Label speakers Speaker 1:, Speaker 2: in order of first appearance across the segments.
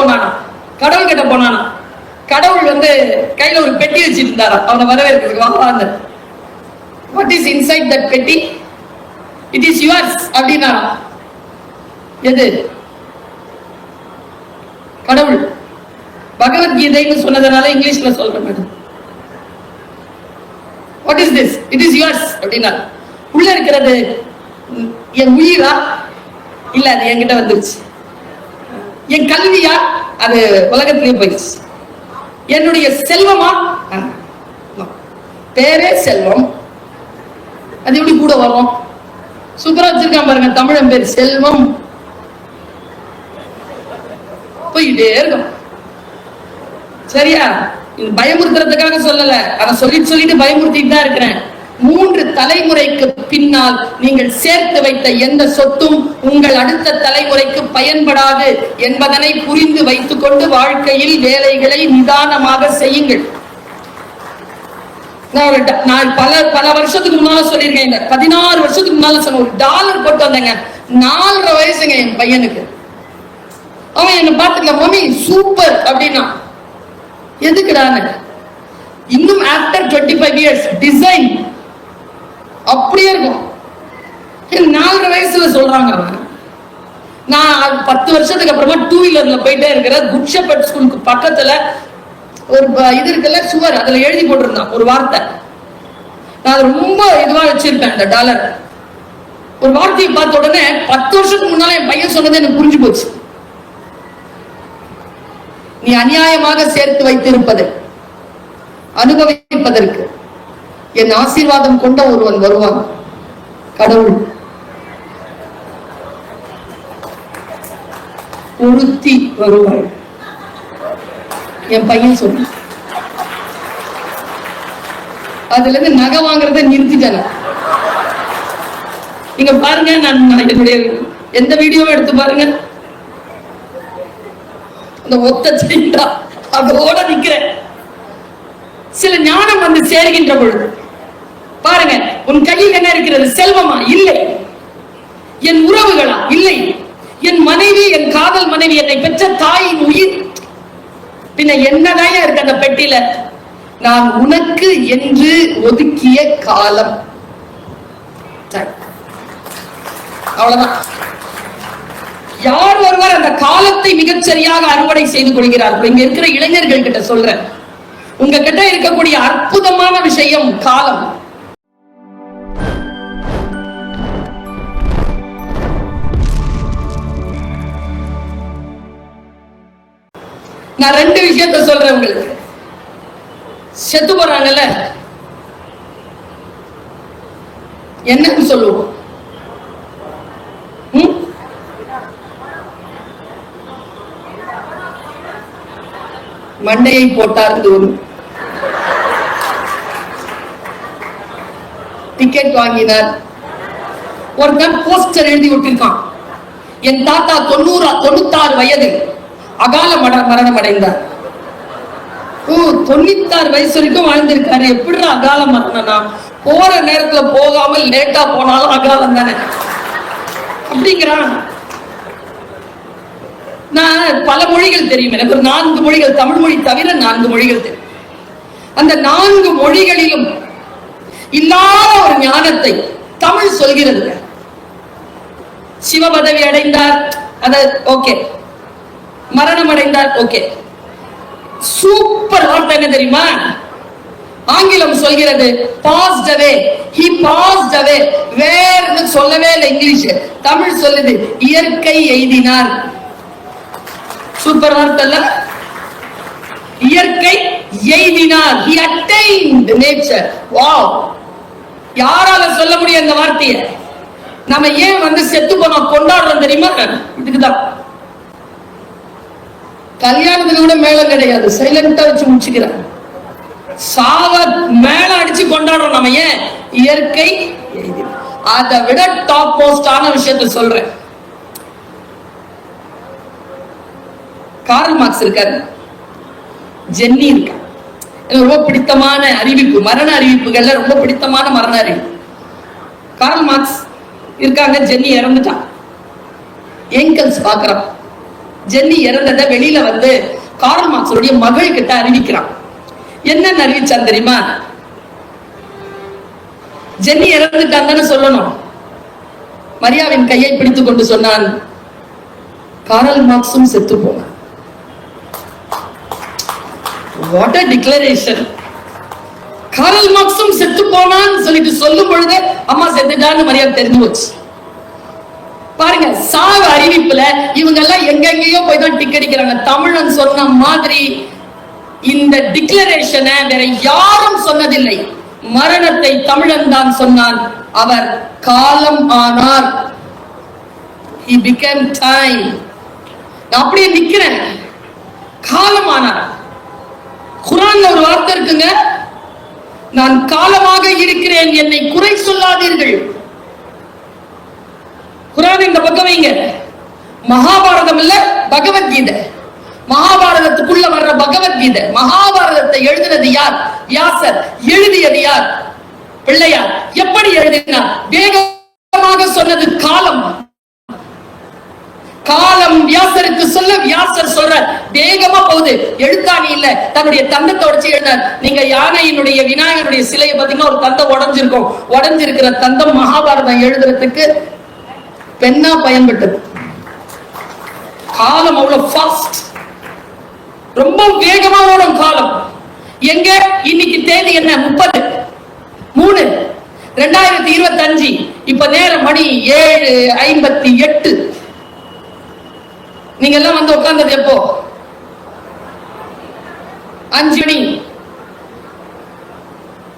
Speaker 1: போனானா? கடவுள் கிட்ட போனானா? கடவுள் வந்து கையில ஒரு பெட்டி வச்சிட்டு இருந்தாரா அவனை வரவேற்கிறதுக்கு வாங்க வாட் இஸ் இன்சைட் தட் பெட்டி? இட் இஸ் யுவர்ஸ் அப்படின்னா எது? கடவுள். பகவத்கீதைன்னு சொன்னதுனால இங்கிலீஷ்ல சொல்றேன் madam. What is this it is yours அப்படின்னா உள்ள இருக்கிறது என் உயிரா? இல்ல அது என்கிட்ட வந்துருச்சு. என் கல்வியா அது உலகத்திலே போயிடுச்சு. என்னுடைய செல்வமா? பேரே செல்வம். அது எப்படி கூட வரும்? சூப்பரா வச்சிருக்கான் பாருங்க தமிழன் பேர் செல்வம். போயிட்டே இருக்கும். சரியா? இது பயமுறுத்துறதுக்காக சொல்லல. அதை சொல்லிட்டு சொல்லிட்டு பயமுறுத்திட்டு தான் இருக்கிறேன். மூன்று தலைமுறைக்கு பின்னால் நீங்கள் சேர்த்து வைத்த எந்த சொத்தும் உங்கள் அடுத்த தலைமுறைக்கு பயன்படாது என்பதனை புரிந்து வைத்துக் கொண்டு வாழ்க்கையில் வேலைகளை நிதானமாக செய்யுங்கள். நான் பல பல வருஷத்துக்கு முன்னால சொல்லியிருக்கேன் இந்த பதினாறு வருஷத்துக்கு முன்னால சொன்ன ஒரு டாலர் போட்டு வந்தேங்க. நாலரை வயசுங்க என் பையனுக்கு. அவன் என்ன பார்த்துக்க மம்மி சூப்பர் அப்படின்னா. எதுக்குடான்னு இன்னும் after twenty five years design அப்படியே இருக்கும். நாலரை வயசுல சொல்றாங்க நான் பத்து வருஷத்துக்கு அப்புறமா டூ வீலர்ல போயிட்டே இருக்கிற குட் ஸ்கூலுக்கு பக்கத்துல ஒரு இது இருக்குல்ல சுவர் அதுல எழுதி போட்டிருந்தான் ஒரு வார்த்தை. நான் அதை ரொம்ப இதுவா வச்சிருப்பேன் அந்த டாலர் ஒரு வார்த்தையை பார்த்த உடனே பத்து வருஷத்துக்கு முன்னால என் பையன் சொன்னது எனக்கு புரிஞ்சு போச்சு. நீ அநியாயமாக சேர்த்து வைத்திருப்பது அனுபவிப்பதற்கு. என் ஆசீர்வாதம் கொண்ட ஒருவன் வருவான். கடவுள் ஒருத்தி வருவாள் என் பையன் சொல்லு அதுல இருந்து நகை வாங்குறத நிறுத்திட்டேன் நீங்க பாருங்க நான் என்னுடைய எந்த வீடியோவும் எடுத்து பாருங்க. இந்த ஒத்த செயின்டா அதோட நிக்கிறேன். சில ஞானம் வந்து சேர்கின்ற பொழுது பாருங்க உன் கையில் என்ன இருக்கிறது? செல்வமா? இல்லை. என் உறவுகளா? இல்லை. என் மனைவி என் காதல் மனைவி என்னை பெற்ற தாயின் உயிர். பின்ன என்னதான் இருக்கு அந்த பெட்டியில? நான் உனக்கு என்று ஒதுக்கிய காலம். அவ்வளவுதான். யார் ஒருவர் அந்த காலத்தை மிகச்சரியாக அறுவடை செய்து கொள்கிறார்கள் இங்க இருக்கிற இளைஞர்கள் கிட்ட சொல்றேன். உங்க கிட்ட இருக்கக்கூடிய அற்புதமான விஷயம் காலம். நான் ரெண்டு விஷயத்த சொல்றேன் உங்களுக்கு. செத்து போறாங்கல்ல? என்னன்னு சொல்லுவோம். மண்டையை போட்டார் தோறும். டிக்கெட் வாங்கினார். ஒருத்தன் போஸ்டர் எழுதி விட்டிருக்கான். என் தாத்தா தொண்ணூறு தொண்ணூத்தாறு வயது. அகால மட மரணம் அடைந்தார் ஓ தொண்ணூத்தாறு வயசு வரைக்கும் வாழ்ந்திருக்காரு. எப்படி அகால மரணம்னா? போற நேரத்துல போகாமல் லேட்டா போனாலும் அகாலம் தானே? அப்படிங்கிறான் நான் பல மொழிகள் தெரியும். எனக்கு ஒரு நான்கு மொழிகள் தமிழ் மொழி தவிர நான்கு மொழிகள் தெரியும். அந்த நான்கு மொழிகளிலும் இல்லாத ஒரு ஞானத்தை தமிழ் சொல்கிறது. சிவ பதவி அடைந்தார். அத ஓகே மரணம் அடைந்தார் ஓகே சூப்பர் வார்த்தை என்ன தெரியுமா? ஆங்கிலம் சொல்கிறது passed away he passed away வேர்னு சொல்லவே இல்லை இங்கிலீஷ். தமிழ் சொல்லுது இயற்கை எய்தினார். சூப்பர் வார்த்தை இல்ல இயற்கை எய்தினார். ஹி அட்டைன்ட் நேச்சர் வாவ் யாரால சொல்ல முடியும் அந்த வார்த்தையை? நம்ம ஏன் வந்து செத்து போனோம்? கொண்டாடுறோம் தெரியுமா? இதுக்குதான். கல்யாணத்துல கூட மேல கிடையாது. சைலண்டா வச்சு முடிச்சுக்கிறான் சாவ மேல அடிச்சு கொண்டாடுறோம் நம்ம ஏன்? இயற்கை அதை விட டாப் போஸ்டான விஷயத்த சொல்றேன். கார்ல் மார்க்ஸ் இருக்காரு. ஜென்னி இருக்கா எனக்கு ரொம்ப பிடித்தமான அறிவிப்பு மரண அறிவிப்புகள்ல ரொம்ப பிடித்தமான மரண அறிவிப்பு. கார்ல் மார்க்ஸ் இருக்காங்க ஜென்னி இறந்துட்டான் ஏங்கல்ஸ் பாக்குறான் ஜென்னி இறந்ததை வெளியில வந்து கார்ல் மார்க்ஸோடைய மகள் கிட்ட அறிவிக்கிறான். என்ன அறிவிச்சான் தெரியுமா? ஜென்னி இறந்துட்டாங்கன்னு சொல்லணும். மரியாவின் கையை பிடித்துக் கொண்டு சொன்னான் காரல் மார்க்ஸும் செத்து போனான் வாட் அ டிக்ளரேஷன் காரல் மார்க்ஸும் செத்து போனான்னு சொல்லிட்டு சொல்லும் பொழுது அம்மா செத்துட்டான்னு மரியாதை தெரிஞ்சு வச்சு பாருங்க சாவு அறிவிப்புல இவங்க எல்லாம் எங்கெங்கேயோ போய் தான் டிக் அடிக்கிறாங்க. தமிழன் சொன்ன மாதிரி இந்த டிக்ளரேஷனை வேற யாரும் சொன்னதில்லை. மரணத்தை தமிழன் தான் சொன்னான். அவர் காலம் ஆனார். ஹி became டைம் நான் அப்படியே நிக்கிறேன். காலம் ஆனார். குரான்ல ஒரு வார்த்தை இருக்குங்க நான் காலமாக இருக்கிறேன் என்னை குறை சொல்லாதீர்கள். குரான் இந்த பக்கம் வைங்க. மகாபாரதம் இல்ல பகவத்கீதை. மகாபாரதத்துக்குள்ள வர்ற பகவத்கீதை. மகாபாரதத்தை எழுதினது யார்? வியாசர். எழுதியது யார்? பிள்ளையார். எப்படி எழுதினார்? வேகமாக சொன்னது காலம். காலம் வியாசருக்கு சொல்ல வியாசர் சொல்ற வேகமா போகுது. எழுத்தாணி இல்ல. தன்னுடைய தந்தத்தை உடைச்சு எழுந்தார் நீங்க யானையினுடைய விநாயகருடைய சிலையை பாத்தீங்கன்னா ஒரு தந்தம் உடைஞ்சிருக்கும். உடஞ்சிருக்கிற தந்தம் மகாபாரதம் எழுதுறதுக்கு பெண்ணா பயன்பட்டது. காலம் அவ்வளவு ஃபாஸ்ட் ரொம்ப வேகமா ஓடும் காலம். எங்க? இன்னைக்கு தேதி என்ன? முப்பது. மூணு. ரெண்டாயிரத்தி இருபத்தி அஞ்சு இப்ப நேரம் மணி ஏழு ஐம்பத்தி எட்டு. நீங்க எல்லாம் வந்து உட்கார்ந்தது எப்போ? அஞ்சு மணி.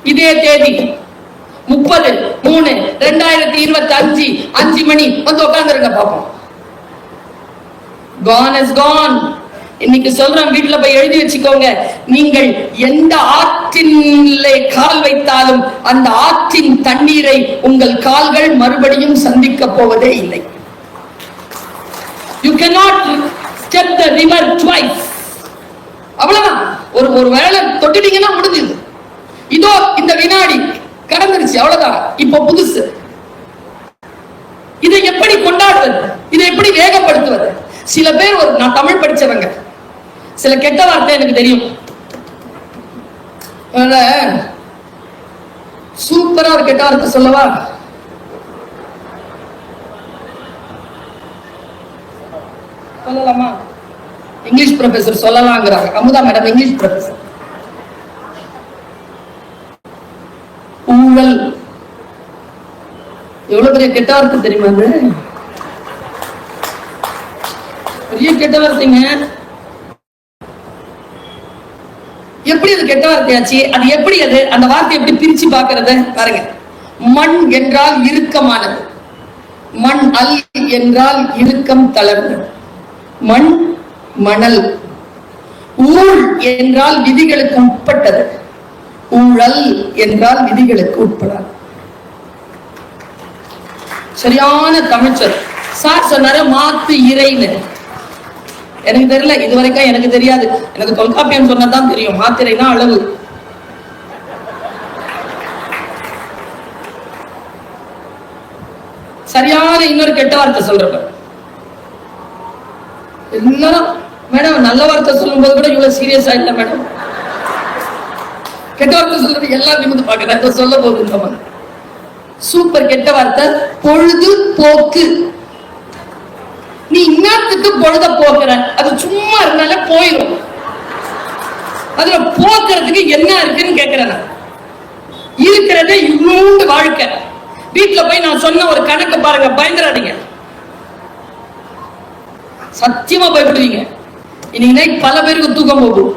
Speaker 1: இதே தேதி. முப்பது மூணு ரெண்டாயிரத்தி இருபத்தி அஞ்சு அஞ்சு மணி. வந்து உட்காந்துருங்க பாப்போம். கான் இஸ் கான் இன்னைக்கு சொல்றேன் வீட்டுல போய் எழுதி வச்சுக்கோங்க. நீங்கள் எந்த ஆற்றிலே கால் வைத்தாலும் அந்த ஆற்றின் தண்ணீரை உங்கள் கால்கள் மறுபடியும் சந்திக்க போவதே இல்லை. You cannot step the river twice அவ்வளவுதான். ஒரு ஒரு வேளை தொட்டுட்டீங்கன்னா முடிஞ்சது இதோ இந்த வினாடி. கடந்துருச்சு அவ்வளவுதான். இப்போ புதுசு. இதை எப்படி கொண்டாடுவது? இதை எப்படி வேகப்படுத்துவது? சில பேர் ஒரு நான் தமிழ் படிச்சவங்க. சில கெட்ட வார்த்தை எனக்கு தெரியும். சூப்பரா ஒரு கெட்ட வார்த்தை சொல்லவா? சொல்லலாமா? இங்கிலீஷ் ப்ரொஃபசர் சொல்லலாங்கிறாங்க அமுதா மேடம் இங்கிலீஷ் ப்ரொஃபசர் ஊழல் எவ்வளவு பெரிய கெட்ட வார்த்தை தெரியுமா அது? பெரிய கெட்ட வார்த்தைங்க எப்படி அது கெட்ட வார்த்தையாச்சு அது எப்படி அது? அந்த வார்த்தை எப்படி பிரிச்சு பாக்குறது பாருங்க. மண் என்றால் இறுக்கமானது. மண் அல் என்றால் இறுக்கம் தளர்ந்தது மண் மணல். ஊழ் என்றால் விதிகளுக்கு உட்பட்டது. ஊழல் என்றால் விதிகளுக்கு உட்படாது. சரியான தமிழ்ச்சொல். சார் சொன்னாரு மாத்து இறைன்னு. எனக்கு தெரியல இது வரைக்கும் எனக்கு தெரியாது. எனக்கு தொல்காப்பியம் சொன்னதான் தெரியும். மாத்திரைனா அளவு. சரியான இன்னொரு கெட்ட வார்த்தை சொல்றப்ப. எல்லாரும் மேடம் நல்ல வார்த்தை சொல்லும்போது கூட இவ்வளவு சீரியஸா இல்லை மேடம். கெட்ட வார்த்தை சொல்றது எல்லாம் நிமிந்து பாக்குறேன் சொல்ல போகுது நம்ம சூப்பர் கெட்ட வார்த்தை. பொழுது போக்கு நீ இன்னத்துக்கு பொழுத போக்குற அது சும்மா இருந்தாலே போயிடும் அதுல போக்குறதுக்கு என்ன இருக்குன்னு கேக்குறேன் இருக்கிறதே இன்னொன்று வாழ்க்கை. வீட்டுல போய் நான் சொன்ன ஒரு கணக்கு பாருங்க பயந்துடாதீங்க. சத்தியமா பயப்படுவீங்க. இன்னைக்கு நைட் பல பேருக்கு தூக்கம் போகும்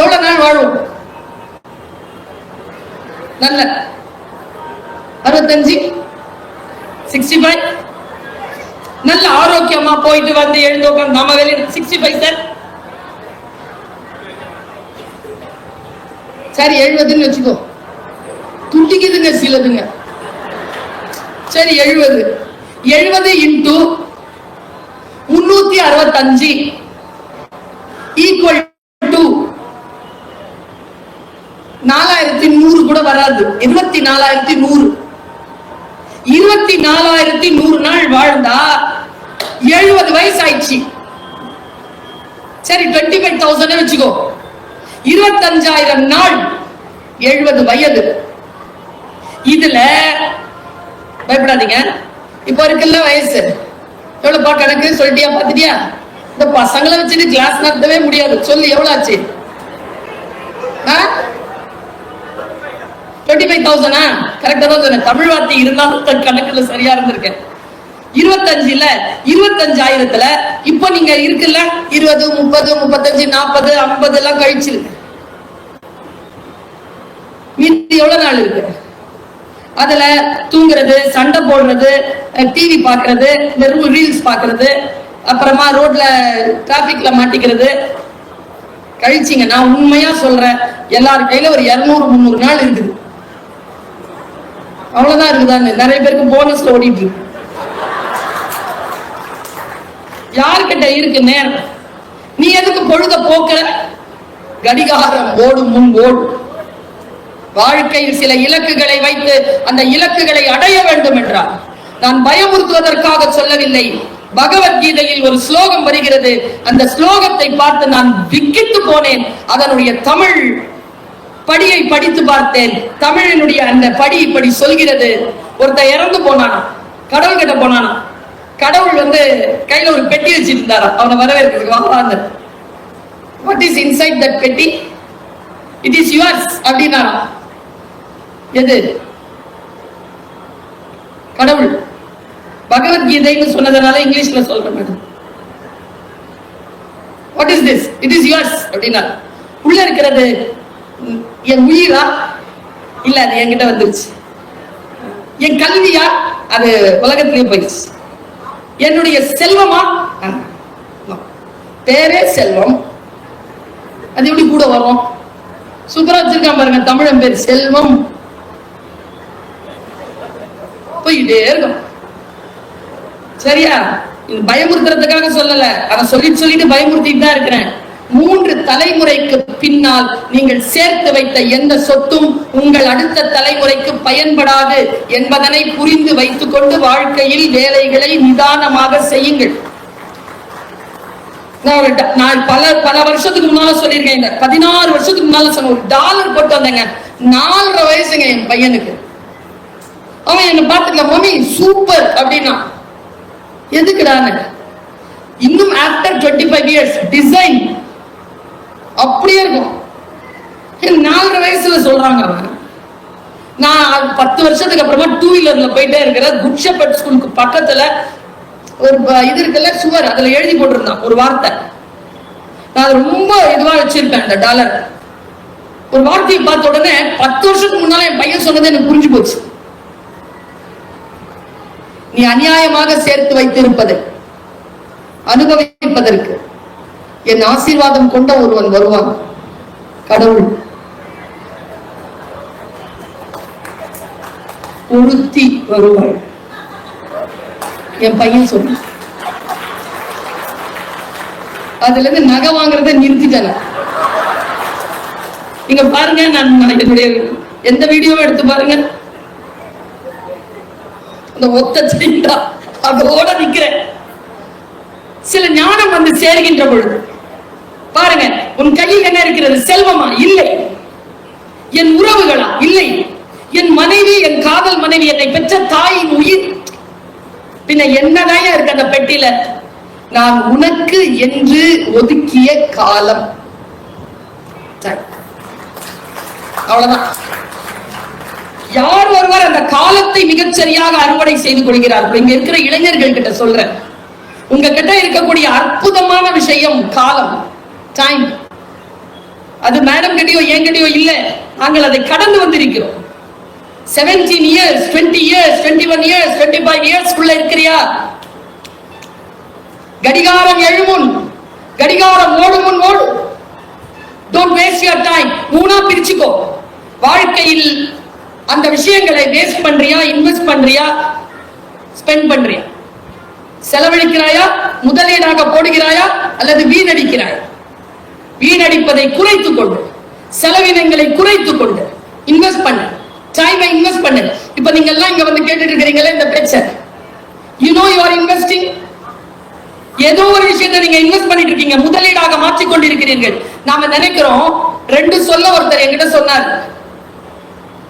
Speaker 1: எவ்வளவு நாள் வாழும் நல்ல அறுபத்தஞ்சு சிக்ஸ்டி ஃபைவ் நல்ல ஆரோக்கியமா போயிட்டு வந்து எழுந்து உட்காந்து நம்ம வெளியே சிக்ஸ்டி ஃபைவ் சார் சரி எழுபதுன்னு வச்சுக்கோ. துண்டிக்குதுங்க சிலதுங்க. சரி எழுபது. எழுபது இன்டூ முன்னூத்தி அறுபத்தஞ்சு. ஈக்குவல் டு நாலாயிரத்தி நூறு கூட வராது. இருபத்தி நாலாயிரத்தி நூறு. இருபத்தி நாலாயிரத்தி நூறு நாள் வாழ்ந்தா எழுபது வயசு ஆயிடுச்சு சரி டுவெண்ட்டி ஃபைவ் தௌசண்ட் வச்சுக்கோ. இருபத்தஞ்சாயிரம் நாள் எழுபது வயது. இதுல பயப்படாதீங்க. இப்போ இருக்குல்ல வயசு. எவ்வளவுப்பா கணக்கு சொல்லிட்டியா பாத்துட்டியா? இந்த பசங்களை வச்சுட்டு கிளாஸ் நடத்தவே முடியாது. சொல்லு எவ்வளவு ஆச்சு? டுவெண்ட்டி ஃபைவ் தௌசண்டா கரெக்டா தான் சொன்னேன். தமிழ் வார்த்தை இருந்தாலும் தன் கணக்குல சரியா இருந்திருக்கேன். இருபத்தஞ்சுல இருபத்தஞ்சாயிரத்துல இப்போ நீங்க இருக்குல்ல இருபது முப்பது முப்பத்தஞ்சு நாற்பது ஐம்பது எல்லாம் கழிச்சிருக்கு மீதி எவ்வளவு நாள் இருக்கு? அதுல தூங்குறது சண்டை போடுறது டிவி பாக்குறது வெறும் ரீல்ஸ் பாக்குறது அப்புறமா ரோட்ல டிராபிக்ல மாட்டிக்கிறது. கழிச்சிங்க நான் உண்மையா சொல்றேன் எல்லார் கையில ஒரு இருநூறு முந்நூறு நாள் இருக்குது. அவ்வளவுதான் இருக்குதான்னு நிறைய பேருக்கு போனஸ் ஓடிட்டு இருக்கு. யார்கிட்ட இருக்கு நேரம்? நீ எதுக்கு பொழுத போக்குற? கடிகாரம் ஓடும் முன் ஓடும். வாழ்க்கையில் சில இலக்குகளை வைத்து அந்த இலக்குகளை அடைய வேண்டும் என்றார். நான் பயமுறுத்துவதற்காக சொல்லவில்லை. பகவத்கீதையில் ஒரு ஸ்லோகம் வருகிறது. அந்த ஸ்லோகத்தை பார்த்து நான் விக்கித்து போனேன். அதனுடைய தமிழ் படியை படித்து பார்த்தேன். தமிழனுடைய அந்த படி இப்படி சொல்கிறது. ஒருத்தன் இறந்து போனானா? கடவுள் கிட்ட போனானா? கடவுள் வந்து கையில ஒரு பெட்டி வச்சிருந்தாரா? இருந்தாரா அவனை வரவேற்கிறதுக்கு வாங்க. வாட் இஸ் இன்சைட் தட் பெட்டி? இட் இஸ் யுவர்ஸ் அப்படின்னாரா? எது? கடவுள். பகவத்கீதைன்னு சொன்னதுனால இங்கிலீஷ்ல சொல்றேன் madam. What is this it is yours அப்படின்னா உள்ள இருக்கிறது என் உயிரா? இல்ல அது என்கிட்ட வந்துருச்சு. என் கல்வியா? அது உலகத்திலேயே போயிடுச்சு. என்னுடைய செல்வமா? பேரே செல்வம். அது எப்படி கூட வரும்? சூப்பரா வச்சிருக்கான் பாருங்க தமிழன் பேர் செல்வம். போயிட்டே இருக்கும். சரியா? இது பயமுறுத்துறதுக்காக சொல்லல. அதை சொல்லிட்டு சொல்லிட்டு பயமுறுத்திட்டு தான் இருக்கிறேன். மூன்று தலைமுறைக்கு பின்னால் நீங்கள் சேர்த்து வைத்த எந்த சொத்தும் உங்கள் அடுத்த தலைமுறைக்கு பயன்படாது என்பதனை புரிந்து வைத்துக் கொண்டு வாழ்க்கையில் வேலைகளை நிதானமாக செய்யுங்கள். நான் பல பல வருஷத்துக்கு முன்னால சொல்லியிருக்கேன் இந்த பதினாறு வருஷத்துக்கு முன்னால சொன்ன ஒரு டாலர் போட்டு வந்தேங்க. நாலரை வயசுங்க என் பையனுக்கு. அவன் என்ன பார்த்துக்கல மம்மி சூப்பர் அப்படின்னா. எதுக்குடான்னு. இன்னும் after twenty five years design அப்படியே இருக்கும். நாலரை வயசுல சொல்றாங்க அவன் நான் பத்து வருஷத்துக்கு அப்புறமா டூ வீலர்ல போயிட்டே இருக்கிற குட் ஸ்கூலுக்கு பக்கத்துல ஒரு ப- இது இருக்குல்ல சுவர் அதுல எழுதி போட்டிருந்தான் ஒரு வார்த்தை. நான் ரொம்ப இதுவா வச்சிருப்பேன் அந்த டாலர் ஒரு வார்த்தையை பார்த்த உடனே பத்து வருஷத்துக்கு முன்னால என் பையன் சொன்னது எனக்கு புரிஞ்சு போச்சு. நீ அநியாயமாக சேர்த்து வைத்திருப்பதை அனுபவிப்பதற்கு. என் ஆசீர்வாதம் கொண்ட ஒருவன் வருவான். கடவுள் ஒருத்தி வருவாள் என் பையன் சொல்லு அதுல இருந்து நகை வாங்குறத நிறுத்திட்டேன் நீங்க பாருங்க நான் நான் என்னுடைய எந்த வீடியோவும் எடுத்து பாருங்க. அந்த ஒத்த செயின்டா அதோட நிக்கிறேன். சில ஞானம் வந்து சேர்கின்ற பொழுது பாருங்க உன் கையில் என்ன இருக்கிறது? செல்வமா? இல்லை. என் உறவுகளா? இல்லை. என் மனைவி என் காதல் மனைவி என்னை பெற்ற தாயின் உயிர். பின்ன என்னதான் இருக்கு அந்த பெட்டியில? நான் உனக்கு என்று ஒதுக்கிய காலம். அவ்வளவுதான். யார் ஒருவர் அந்த காலத்தை மிகச் சரியாக அறுவடை செய்து கொள்கிறார்கள்? இங்க இருக்கிற இளைஞர்கள் கிட்ட சொல்றேன். உங்க கிட்ட இருக்கக்கூடிய அற்புதமான விஷயம் காலம். டைம் அது மேடம் கிட்டயோ என்கிட்டயோ இல்ல. நாங்கள் அதை கடந்து வந்திருக்கிறோம். 17 years 20 years 21 one years 25 five years குள்ள இருக்கிறியா? கடிகாரம் எழுமுன். கடிகாரம் ஓடும் முன் ஓடு. டோன்ட் வேஸ்ட் யுவர் டைம் மூணா பிரிச்சுக்கோ. வாழ்க்கையில் அந்த விஷயங்களை வேஸ்ட் பண்றியா இன்வெஸ்ட் பண்றியா? ஸ்பெண்ட் பண்றியா? செலவழிக்கிறாயா? முதலீடாக போடுகிறாயா? அல்லது வீணடிக்கிறாயா? வீணடிப்பதை குறைத்துக் கொண்டு செலவினங்களை குறைத்துக் கொண்டு இன்வெஸ்ட் பண்ணு. டைமை இன்வெஸ்ட் பண்ணு. இப்ப நீங்க எல்லாம் இங்க வந்து கேட்டுட்டு இருக்கிறீங்களே இந்த பிரச்சனை. You know you are investing ஏதோ ஒரு விஷயத்தை நீங்க இன்வெஸ்ட் பண்ணிட்டு இருக்கீங்க. முதலீடாக மாற்றிக் கொண்டிருக்கிறீர்கள். நாம நினைக்கிறோம் ரெண்டு சொல்ல ஒருத்தர் என்கிட்ட சொன்னார்.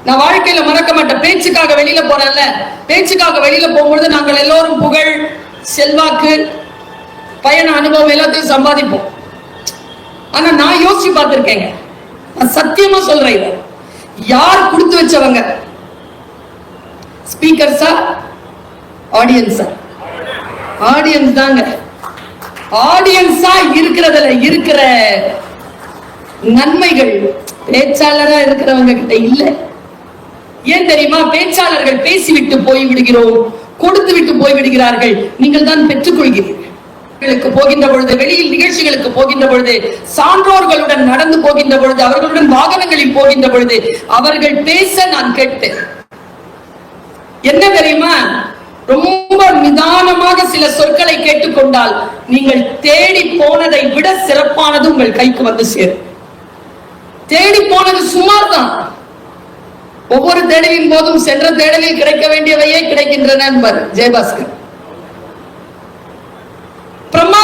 Speaker 1: நான் வாழ்க்கையில மறக்க மாட்டேன். பேச்சுக்காக வெளியில போறேன்ல. பேச்சுக்காக வெளியில போகும்பொழுது நாங்கள் எல்லோரும் புகழ் செல்வாக்கு பயண அனுபவம் எல்லாத்தையும் சம்பாதிப்போம். ஆனா நான் யோசிச்சு பார்த்திருக்கேங்க நான் சத்தியமா சொல்றேன் இத. யார் கொடுத்து வச்சவங்க? ஸ்பீக்கர்ஸா ஆடியன்ஸா ஆடியன்ஸ் தாங்க. ஆடியன்ஸா இருக்கிறதுல இருக்கிற நன்மைகள் பேச்சாளரா இருக்கிறவங்க கிட்ட இல்ல. ஏன் தெரியுமா? பேச்சாளர்கள் பேசிவிட்டு போய் விடுகிறோம் கொடுத்து விட்டு போய் விடுகிறார்கள் நீங்கள் தான் பெற்றுக்கொள்கிறீர்கள். போகின்ற பொழுது வெளியில் நிகழ்ச்சிகளுக்கு போகின்ற பொழுது சான்றோர்களுடன் நடந்து போகின்ற பொழுது அவர்களுடன் வாகனங்களில் போகின்ற பொழுது அவர்கள் பேச நான் கேட்டேன். என்ன தெரியுமா? ரொம்ப நிதானமாக சில சொற்களை கேட்டுக்கொண்டால் நீங்கள் தேடி போனதை விட சிறப்பானது உங்கள் கைக்கு வந்து சேரும். தேடி போனது சுமார் தான் ஒவ்வொரு தேடலின் போதும் சென்ற தேடலில் கிடைக்க வேண்டியவையே கிடைக்கின்றன என்பார் ஜெயபாஸ்கர்.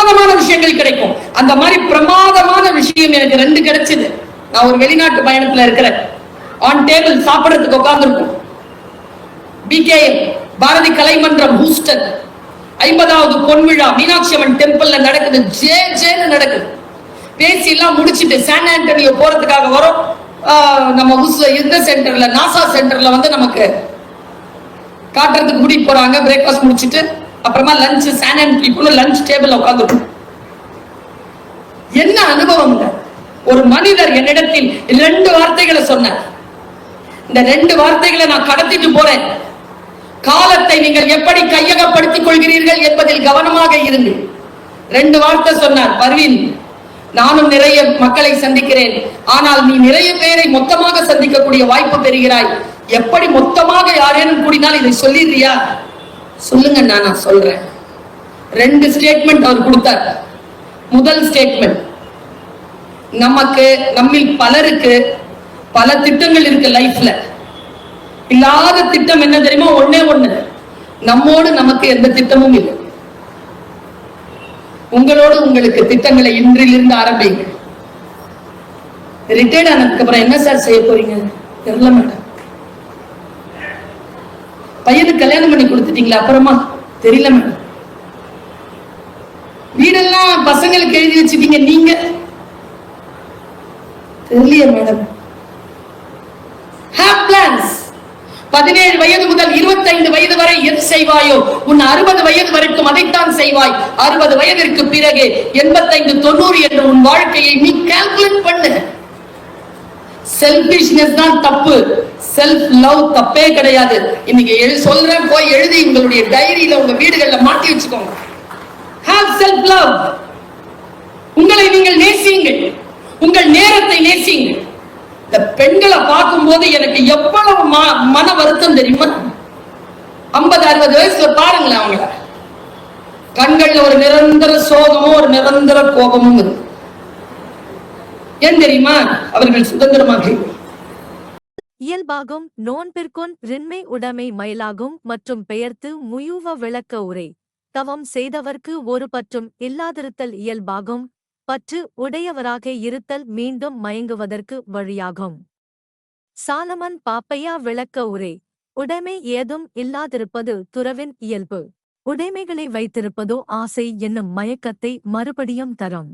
Speaker 1: பிரமாதமான விஷயங்கள் கிடைக்கும். அந்த மாதிரி பிரமாதமான விஷயம் எனக்கு ரெண்டு கிடைச்சது. நான் ஒரு வெளிநாட்டு பயணத்துல இருக்கிறேன். ஆன் டேபிள் சாப்பிடறதுக்கு உட்கார்ந்துருக்கும். PKM Bharathi Kalaimandram Houston. ஐம்பதாவது பொன்விழா மீனாட்சி அம்மன் டெம்பிள்ல நடக்குது. ஜே ஜேன்னு நடக்குது. பேசி எல்லாம் முடிச்சிட்டு சான் ஆண்டனியோ போறதுக்காக வரும். நம்ம ஹுஸ் இந்த சென்டர்ல நாசா சென்டர்ல வந்து நமக்கு காட்டுறதுக்கு கூட்டிட்டு போறாங்க. பிரேக்ஃபாஸ்ட் முடிச்சுட்டு அப்புறமா lunch San Antonio lunch table உட்காந்துருக்கும் என்ன அனுபவம் ஒரு மனிதர் என்னிடத்தில் ரெண்டு வார்த்தைகளை சொன்னார். இந்த ரெண்டு வார்த்தைகளை நான் கடத்திட்டு போறேன். காலத்தை நீங்கள் எப்படி கையகப்படுத்திக் கொள்கிறீர்கள் என்பதில் கவனமாக இருங்கள் ரெண்டு வார்த்தை சொன்னார் பர்வீன் நானும் நிறைய மக்களை சந்திக்கிறேன். ஆனால் நீ நிறைய பேரை மொத்தமாக சந்திக்கக்கூடிய வாய்ப்பு பெறுகிறாய். எப்படி மொத்தமாக யாரேனும் கூடினால் இதை சொல்லிடுறியா? சொல்லுங்கண்ணா நான் சொல்றேன். ரெண்டு ஸ்டேட்மெண்ட் அவர் கொடுத்தார். முதல் ஸ்டேட்மெண்ட் நமக்கு நம்மில் பலருக்கு பல திட்டங்கள் இருக்கு லைஃப்ல இல்லாத திட்டம் என்ன தெரியுமா? ஒன்னே ஒண்ணு. நம்மோடு நமக்கு எந்த திட்டமும் இல்லை. உங்களோடு உங்களுக்கு திட்டங்களை இன்றிலிருந்து ஆரம்பிங்க ரிட்டையர்ட் ஆனதுக்கு அப்புறம் என்ன சார் செய்ய போறீங்க? தெரியல மேடம். பையனுக்கு கல்யாணம் பண்ணி கொடுத்துட்டீங்களா அப்புறமா? தெரியல மேடம். வீடெல்லாம் பசங்களுக்கு எழுதி வச்சுட்டீங்க நீங்க. தெரியலையே மேடம். ஹேவ் பிளான்ஸ் பதினேழு வயது முதல் இருபத்தைந்து வயது வரை எது செய்வாயோ உன் அறுபது வயது வரைக்கும் அதைத்தான் செய்வாய். அறுபது வயதிற்கு பிறகு எண்பத்தைந்து தொண்ணூறு என்ற உன் வாழ்க்கையை நீ கால்குலேட் பண்ணு. செல்பிஷ்னஸ் தான் தப்பு. செல்ஃப் லவ் தப்பே கிடையாது. இன்னைக்கு எழு சொல்றேன் போய் எழுதி உங்களுடைய டைரியில உங்க வீடுகள்ல மாட்டி வச்சுக்கோங்க. ஹாவ் செல்ஃப் லவ் உங்களை நீங்கள் நேசியுங்கள். உங்கள் நேரத்தை நேசியுங்கள். இந்த பெண்களை பார்க்கும்போது எனக்கு எவ்வளவு மன வருத்தம் தெரியுமா? ஐம்பது அறுபது வயசுல பாருங்களேன் அவங்கள. கண்கள்ல ஒரு நிரந்தர சோகமும் ஒரு நிரந்தர கோபமும் இருக்கு. ஏன் தெரியுமா? அவர்கள் சுதந்திரமாக
Speaker 2: இயல்பாகும் நோன்பிற்கொன் ரின்மை உடைமை மயிலாகும் மற்றும் பெயர்த்து முயூவ விளக்க உரை. தவம் செய்தவர்க்கு ஒரு பற்றும் இல்லாதிருத்தல் இயல்பாகும் பற்று உடையவராக இருத்தல் மீண்டும் மயங்குவதற்கு வழியாகும். சாலமன் பாப்பையா விளக்க உரை. உடைமை ஏதும் இல்லாதிருப்பது துறவின் இயல்பு. உடைமைகளை வைத்திருப்பதோ ஆசை என்னும் மயக்கத்தை மறுபடியும் தரும்.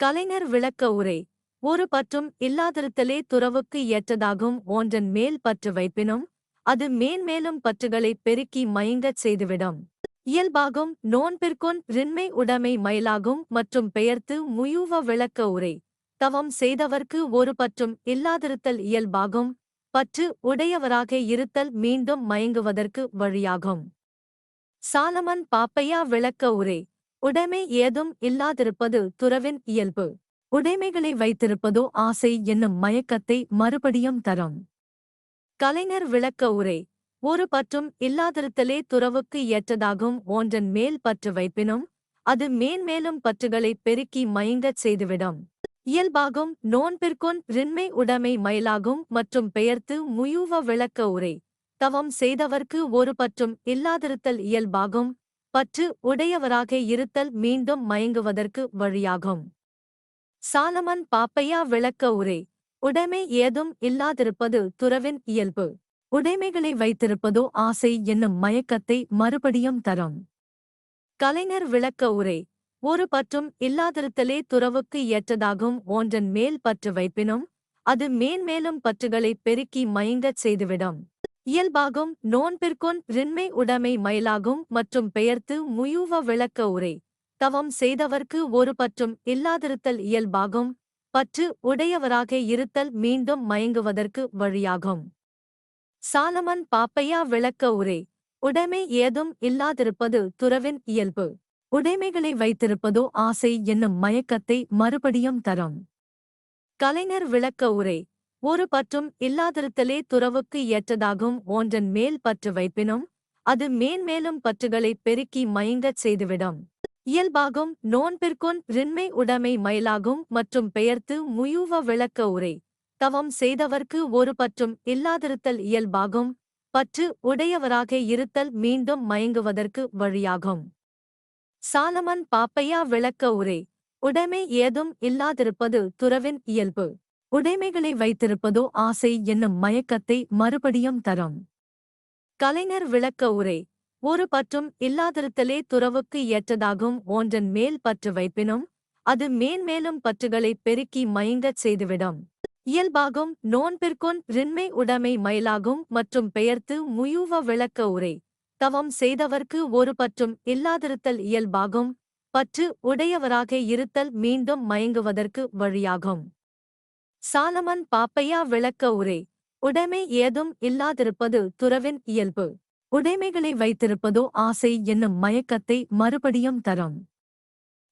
Speaker 2: கலைஞர் விளக்க உரை ஒரு பற்றும் இல்லாதிருத்தலே துறவுக்கு ஏற்றதாகும் ஒன்றன் மேல் பற்று வைப்பினும் அது மேன்மேலும் பற்றுகளை பெருக்கி மயங்கச் செய்துவிடும். இயல்பாகும் நோன்பிற்கொன் ரின்மை உடைமை மயிலாகும் மற்றும் பெயர்த்து முயூவ விளக்க உரை தவம் செய்தவர்க்கு ஒரு பற்றும் இல்லாதிருத்தல் இயல்பாகும் பற்று உடையவராக இருத்தல் மீண்டும் மயங்குவதற்கு வழியாகும். சாலமன் பாப்பையா விளக்க உரை உடைமை ஏதும் இல்லாதிருப்பது துறவின் இயல்பு. உடைமைகளை வைத்திருப்பதோ ஆசை என்னும் மயக்கத்தை மறுபடியும் தரும். கலைஞர் விளக்க உரை. ஒரு பற்றும் இல்லாதிருத்தலே துறவுக்கு ஏற்றதாகும் ஒன்றன் மேல் பற்று வைப்பினும் அது மேன்மேலும் பற்றுகளை பெருக்கி மயங்கச் செய்துவிடும். இயல்பாகும் நோன்பிற்கொன் ரின்மை உடைமை மயிலாகும் மற்றும் பெயர்த்து முயூவ விளக்க உரை. தவம் செய்தவர்க்கு ஒரு பற்றும் இல்லாதிருத்தல் இயல்பாகும் பற்று உடையவராக இருத்தல் மீண்டும் மயங்குவதற்கு வழியாகும். சாலமன் பாப்பையா விளக்க உரை உடைமை ஏதும் இல்லாதிருப்பது துறவின் இயல்பு. உடைமைகளை வைத்திருப்பதோ ஆசை என்னும் மயக்கத்தை மறுபடியும் தரும். கலைஞர் விளக்க உரை ஒரு பற்றும் இல்லாதிருத்தலே துறவுக்கு ஏற்றதாகும். ஒன்றன் மேல் பற்று வைப்பினும் அது மேன்மேலும் பற்றுகளை பெருக்கி மயங்கச் செய்துவிடும். இயல்பாகும் நோன்பிற்கொன் ரின்மை உடைமை மயிலாகும் மற்றும் பெயர்த்து முயூவ விளக்க உரை. தவம் செய்தவர்க்கு ஒரு பற்றும் இல்லாதிருத்தல் இயல்பாகும். பற்று உடையவராக இருத்தல் மீண்டும் மயங்குவதற்கு வழியாகும். சாலமன் பாப்பையா விளக்க உரை. உடைமை ஏதும் இல்லாதிருப்பது துறவின் இயல்பு. உடைமைகளை வைத்திருப்பதோ ஆசை என்னும் மயக்கத்தை மறுபடியும் தரும். கலைஞர் விளக்க உரை. ஒரு பற்றும் இல்லாதிருத்தலே துறவுக்கு ஏற்றதாகும் ஒன்றன் மேல் பற்று வைப்பினும் அது மேன்மேலும் பற்றுகளை பெருக்கி மயங்கச் செய்துவிடும். இயல்பாகும் நோன்பிற்கொன் ரின்மை உடைமை மயிலாகும் மற்றும் பெயர்த்து முயூவ விளக்க உரை. தவம் செய்தவர்க்கு ஒரு பற்றும் இல்லாதிருத்தல் இயல்பாகும் பற்று உடையவராக இருத்தல் மீண்டும் மயங்குவதற்கு வழியாகும். சாலமன் பாப்பையா விளக்க உரை. உடைமை ஏதும் இல்லாதிருப்பது துறவின் இயல்பு. உடைமைகளை வைத்திருப்பதோ ஆசை என்னும் மயக்கத்தை மறுபடியும் தரும். கலைஞர் விளக்க உரை ஒரு பற்றும் இல்லாதிருத்தலே துறவுக்கு ஏற்றதாகும் ஒன்றன் மேல் பற்று வைப்பினும் அது மேன்மேலும் பற்றுகளை பெருக்கி மயங்கச் செய்துவிடும். இயல்பாகும் நோன்பிற்கொன் ரின்மை உடைமை மயிலாகும் மற்றும் பெயர்த்து முயூவ விளக்க உரை தவம் செய்தவர்க்கு ஒரு பற்றும் இல்லாதிருத்தல் இயல்பாகும் பற்று உடையவராக இருத்தல் மீண்டும் மயங்குவதற்கு வழியாகும். சாலமன் பாப்பையா விளக்க உரை. உடைமை ஏதும் இல்லாதிருப்பது துறவின் இயல்பு. உடைமைகளை வைத்திருப்பதோ ஆசை என்னும் மயக்கத்தை மறுபடியும் தரும்.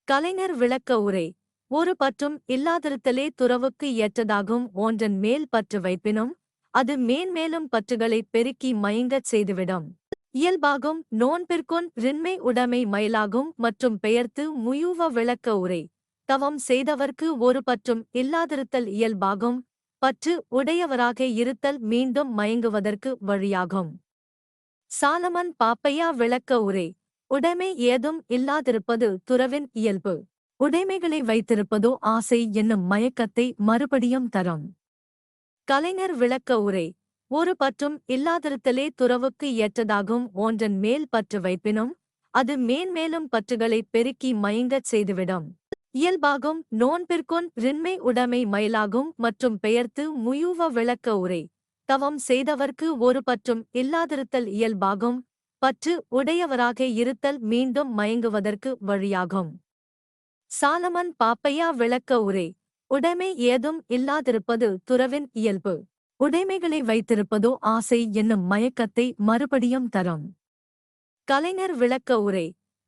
Speaker 2: கலைஞர் விளக்க உரை. ஒரு பற்றும் இல்லாதிருத்தலே துறவுக்கு ஏற்றதாகும் ஒன்றன் மேல் பற்று வைப்பினும் அது மேன்மேலும் பற்றுகளை பெருக்கி மயங்கச் செய்துவிடும். இயல்பாகும் நோன்பிற்கொன் ரின்மை உடைமை மயிலாகும் மற்றும் பெயர்த்து முயூவ விளக்க உரை. தவம் செய்தவர்க்கு ஒரு பற்றும் இல்லாதிருத்தல் இயல்பாகும். பற்று உடையவராக இருத்தல் மீண்டும் மயங்குவதற்கு வழியாகும். சாலமன் பாப்பையா விளக்க உரை. உடைமை ஏதும் இல்லாதிருப்பது துறவின் இயல்பு. உடைமைகளை வைத்திருப்பதோ ஆசை என்னும் மயக்கத்தை மறுபடியும் தரும். கலைஞர் விளக்க உரை. ஒரு பற்றும் இல்லாதிருத்தலே துறவுக்கு ஏற்றதாகும். ஒன்றன் மேல் பற்று வைப்பினும் அது மேன்மேலும் பற்றுகளை பெருக்கி மயங்கச் செய்துவிடும். இயல்பாகும் நோன்பிற்கொன் ரின்மை உடைமை மயிலாகும் மற்றும் பெயர்த்து முயூவ விளக்க உரை. தவம் செய்தவர்க்கு ஒரு பற்றும் இல்லாதிருத்தல் இயல்பாகும். பற்று உடையவராக இருத்தல் மீண்டும் மயங்குவதற்கு வழியாகும். சாலமன் பாப்பையா விளக்க உரை. உடைமை ஏதும் இல்லாதிருப்பது துறவின் இயல்பு. உடைமைகளை வைத்திருப்பதோ ஆசை என்னும் மயக்கத்தை மறுபடியும் தரும். கலைஞர் விளக்க உரை.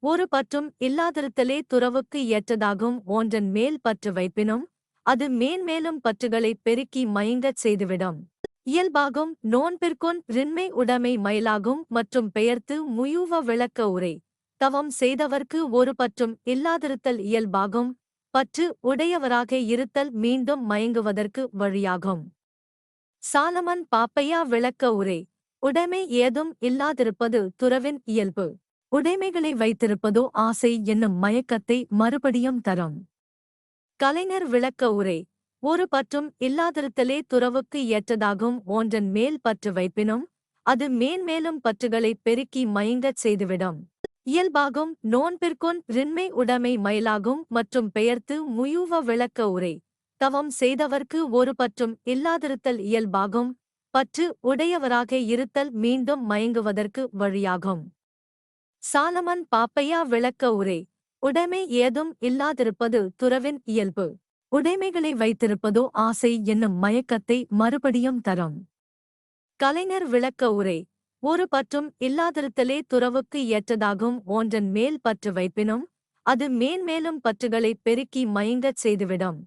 Speaker 2: ஒரு பற்றும் இல்லாதிருத்தலே துறவுக்கு ஏற்றதாகும் ஒன்றன் மேல் பற்று வைப்பினும் அது மேன்மேலும் பற்றுகளை பெருக்கி மயங்கச் செய்துவிடும். இயல்பாகும் நோன்பிற்கொன் ரின்மை உடைமை மயிலாகும் மற்றும் பெயர்த்து முயூவ விளக்க உரை. தவம் செய்தவர்க்கு ஒரு பற்றும் இல்லாதிருத்தல் இயல்பாகும் பற்று உடையவராக இருத்தல் மீண்டும் மயங்குவதற்கு வழியாகும். சாலமன் பாப்பையா விளக்க உரை. உடைமை ஏதும் இல்லாதிருப்பது துறவின் இயல்பு. உடைமைகளை வைத்திருப்பதோ ஆசை என்னும் மயக்கத்தை மறுபடியும் தரும். கலைஞர் விளக்க உரை ஒரு பற்றும் இல்லாதிருத்தலே துறவுக்கு ஏற்றதாகும் ஒன்றன் மேல் பற்று வைப்பினும் அது மேன்மேலும் பற்றுகளை பெருக்கி மயங்கச் செய்துவிடும். இயல்பாகும் நோன்பிற்கொன் ரின்மை உடைமை மயிலாகும் மற்றும் பெயர்த்து முயூவ விளக்க உரை தவம் செய்தவர்க்கு ஒரு பற்றும் இல்லாதிருத்தல் இயல்பாகும் பற்று உடையவராக இருத்தல் மீண்டும் மயங்குவதற்கு வழியாகும். சாலமன் பாப்பையா விளக்க உரை. உடைமை ஏதும் இல்லாதிருப்பது துறவின் இயல்பு. உடைமைகளை வைத்திருப்பதோ ஆசை என்னும் மயக்கத்தை மறுபடியும் தரும். கலைஞர் விளக்க உரை. ஒரு பற்றும் இல்லாதிருத்தலே துறவுக்கு ஏற்றதாகும் ஒன்றன் மேல் பற்று வைப்பினும் அது மேன்மேலும் பற்றுகளை பெருக்கி மயங்கச் செய்துவிடும்.